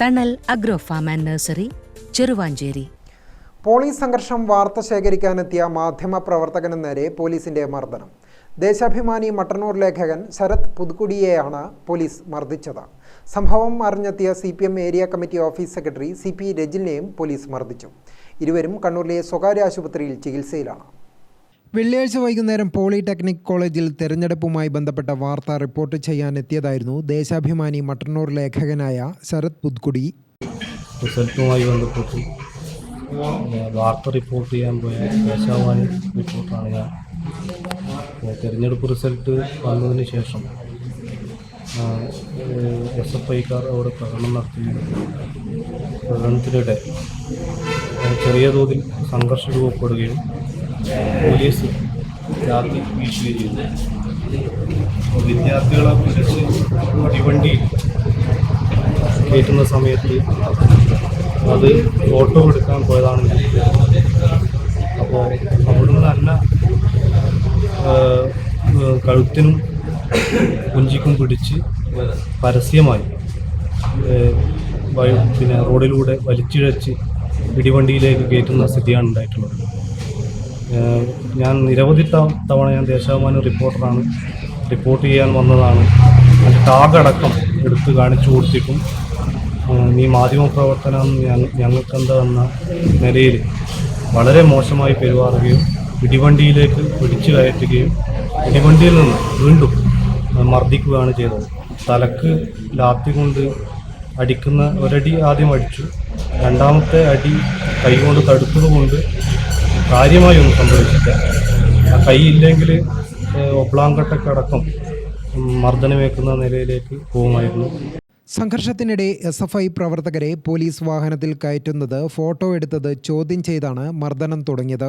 Thanal agro farm and nursery Cheruvanchery. Police സംഘർഷം വാർത്ത ശേഖരിക്കാനെത്തിയ മാധ്യമ നേരെ പോലീസിന്റെ മർദ്ദനം. ദേശാഭിമാനി മട്ടന്നൂർ ലേഖകൻ ശരത് പുതുക്കുടിയെയാണ് പോലീസ് മർദ്ദിച്ചത്. സംഭവം അറിഞ്ഞെത്തിയ C P M area committee office secretary C P രജിലിനെയും police മർദ്ദിച്ചു. ഇരുവരും കണ്ണൂരിലെ സ്വകാര്യ ആശുപത്രിയിൽ ചികിത്സയിലാണ്. വെള്ളിയാഴ്ച വൈകുന്നേരം പോളിടെക്നിക് കോളേജിൽ തെരഞ്ഞെടുപ്പുമായി ബന്ധപ്പെട്ട വാർത്ത റിപ്പോർട്ട് ചെയ്യാനെത്തിയതായിരുന്നു ദേശാഭിമാനി മട്ടന്നൂർ ലേഖകനായ ശരത് പുത്കുടി. റിസൾട്ടുമായി ബന്ധപ്പെട്ട് വാർത്ത റിപ്പോർട്ട് ചെയ്യാൻ പോയ ദേശാഭിമാനി റിപ്പോർട്ടാണ് ഞാൻ. തിരഞ്ഞെടുപ്പ് റിസൾട്ട് വന്നതിന് ശേഷം എസ് എഫ് ഐക്കാർ അവിടെ പ്രകടനം നടത്തുകയും പ്രകടനത്തിനിടെ ചെറിയ തോതിൽ സംഘർഷം രൂപപ്പെടുകയും പോലീസ് രാത്രി വീശുകയും ചെയ്തു വിദ്യാർത്ഥികളെ പിടിച്ച് അടിവണ്ടിയിൽ കയറ്റുന്ന സമയത്ത് അത് ഫോട്ടോ എടുക്കാൻ പോയതാണ് അപ്പോൾ അവിടുന്ന് നല്ല കഴുത്തിനും കുഞ്ചിക്കും പിടിച്ച് പരസ്യമായി പിന്നെ റോഡിലൂടെ വലിച്ചിഴച്ച് ഇടിവണ്ടിയിലേക്ക് കയറ്റുന്ന സ്ഥിതിയാണ് ഉണ്ടായിട്ടുള്ളത്. ഞാൻ നിരവധി തവണ ഞാൻ ദേശാഭിമാനി റിപ്പോർട്ടറാണ്. റിപ്പോർട്ട് ചെയ്യാൻ വന്നതാണ്. അതിന്റെ ടാഗടക്കം എടുത്ത് കാണിച്ചു കൊടുത്തിട്ടും നീ മാധ്യമപ്രവർത്തനം ഞങ്ങ- ഞങ്ങൾക്കെന്താ എന്ന നിലയിൽ വളരെ മോശമായി പെരുമാറുകയും ഇടിവണ്ടിയിലേക്ക് പിടിച്ചു കയറ്റുകയും ഇടിവണ്ടിയിൽ നിന്ന് വീണ്ടും മർദ്ദിക്കുകയാണ് ചെയ്തത്. തലക്ക് ലാത്തി കൊണ്ട് അടിക്കുന്ന ഒരടി ആദ്യം അടിച്ചു. രണ്ടാമത്തെ അടി കൈകൊണ്ട് തടുത്തതുകൊണ്ട് കാര്യമായി ഒന്നും സംഭവിച്ചില്ല ആ കൈ ഇല്ലെങ്കിൽ ഒബ്ലാങ്കട്ടൊക്കെ അടക്കം മർദ്ദനമേക്കുന്ന നിലയിലേക്ക് പോകുമായിരുന്നു. സംഘർഷത്തിനിടെ എസ് എഫ് ഐ പ്രവർത്തകരെ പോലീസ് വാഹനത്തിൽ കയറ്റുന്നത് ഫോട്ടോ എടുത്തത് ചോദ്യം ചെയ്താണ് മർദ്ദനം തുടങ്ങിയത്.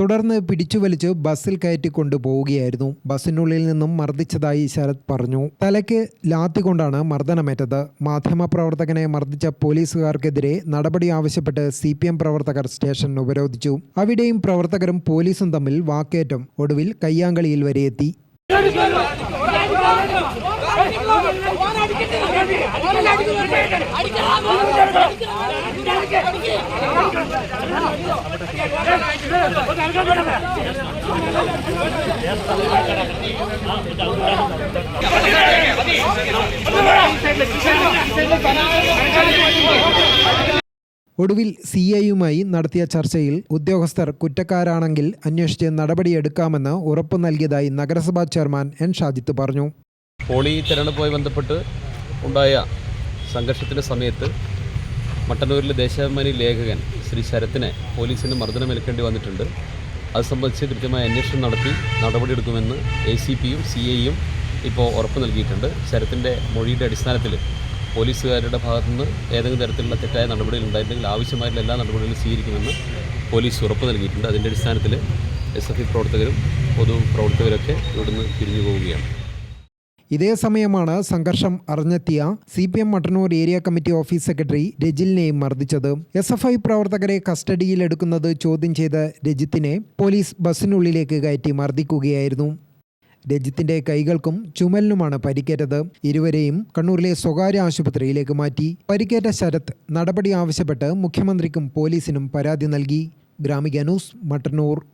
തുടർന്ന് പിടിച്ചുവലിച്ച് ബസ്സിൽ കയറ്റി കൊണ്ടുപോവുകയായിരുന്നു. ബസ്സിനുള്ളിൽ നിന്നും മർദ്ദിച്ചതായി ശരത് പറഞ്ഞു. തലയ്ക്ക് ലാത്തി കൊണ്ടാണ് മർദ്ദനമേറ്റത്. മാധ്യമപ്രവർത്തകനെ മർദ്ദിച്ച പോലീസുകാർക്കെതിരെ നടപടി ആവശ്യപ്പെട്ട് സി പ്രവർത്തകർ സ്റ്റേഷൻ ഉപരോധിച്ചു. അവിടെയും പ്രവർത്തകരും പോലീസും തമ്മിൽ വാക്കേറ്റം. ഒടുവിൽ കയ്യാങ്കളിയിൽ വരെ എത്തി. ഒടുവിൽ സി ഐയുമായി നടത്തിയ ചർച്ചയിൽ ഉദ്യോഗസ്ഥർ കുറ്റക്കാരാണെങ്കിൽ അന്വേഷിച്ച് നടപടിയെടുക്കാമെന്ന് ഉറപ്പു നൽകിയതായി നഗരസഭാ ചെയർമാൻ എൻ ഷാജിത്ത് പറഞ്ഞു. പോളി തെരഞ്ഞെടുപ്പുമായി ബന്ധപ്പെട്ട് ഉണ്ടായ സംഘർഷത്തിന്റെ സമയത്ത് മട്ടന്നൂരിലെ ദേശാഭിമാനി ലേഖകൻ ശ്രീ ശരത്തിനെ പോലീസിന് മർദ്ദനമേൽക്കേണ്ടി വന്നിട്ടുണ്ട്. അത് സംബന്ധിച്ച് കൃത്യമായ അന്വേഷണം നടത്തി നടപടിയെടുക്കുമെന്ന് എ സി പിയും സി ഐയും ഇപ്പോൾ ഉറപ്പ് നൽകിയിട്ടുണ്ട്. ശരത്തിന്റെ മൊഴിയുടെ അടിസ്ഥാനത്തിൽ പോലീസുകാരുടെ ഭാഗത്തു നിന്ന് ഏതെങ്കിലും തരത്തിലുള്ള തെറ്റായ നടപടികൾ ഉണ്ടായിട്ടുണ്ടെങ്കിൽ ആവശ്യമായിട്ടുള്ള എല്ലാ നടപടികളും സ്വീകരിക്കുമെന്ന് പോലീസ് ഉറപ്പ് നൽകിയിട്ടുണ്ട്. അതിന്റെ അടിസ്ഥാനത്തിൽ എസ് എഫ് ഐ പ്രവർത്തകരും പൊതു പ്രവർത്തകരൊക്കെ ഇവിടുന്ന് പിരിഞ്ഞു പോവുകയാണ്. ഇതേ സമയമാണ് സംഘർഷം അറിഞ്ഞെത്തിയ C P M Mattannur area committee office secretary രജിലിനെയും മർദ്ദിച്ചത്. എസ് എഫ് ഐ പ്രവർത്തകരെ കസ്റ്റഡിയിലെടുക്കുന്നത് ചോദ്യം ചെയ്ത രജിത്തിനെ പോലീസ് ബസ്സിനുള്ളിലേക്ക് കയറ്റി മർദ്ദിക്കുകയായിരുന്നു. രജിത്തിന്റെ കൈകൾക്കും ചുമലിനുമാണ് പരിക്കേറ്റത്. ഇരുവരെയും കണ്ണൂരിലെ സ്വകാര്യ ആശുപത്രിയിലേക്ക് മാറ്റി. പരിക്കേറ്റ ശരത് നടപടി ആവശ്യപ്പെട്ട് മുഖ്യമന്ത്രിക്കും പോലീസിനും പരാതി നൽകി. Gramika news Mattannur.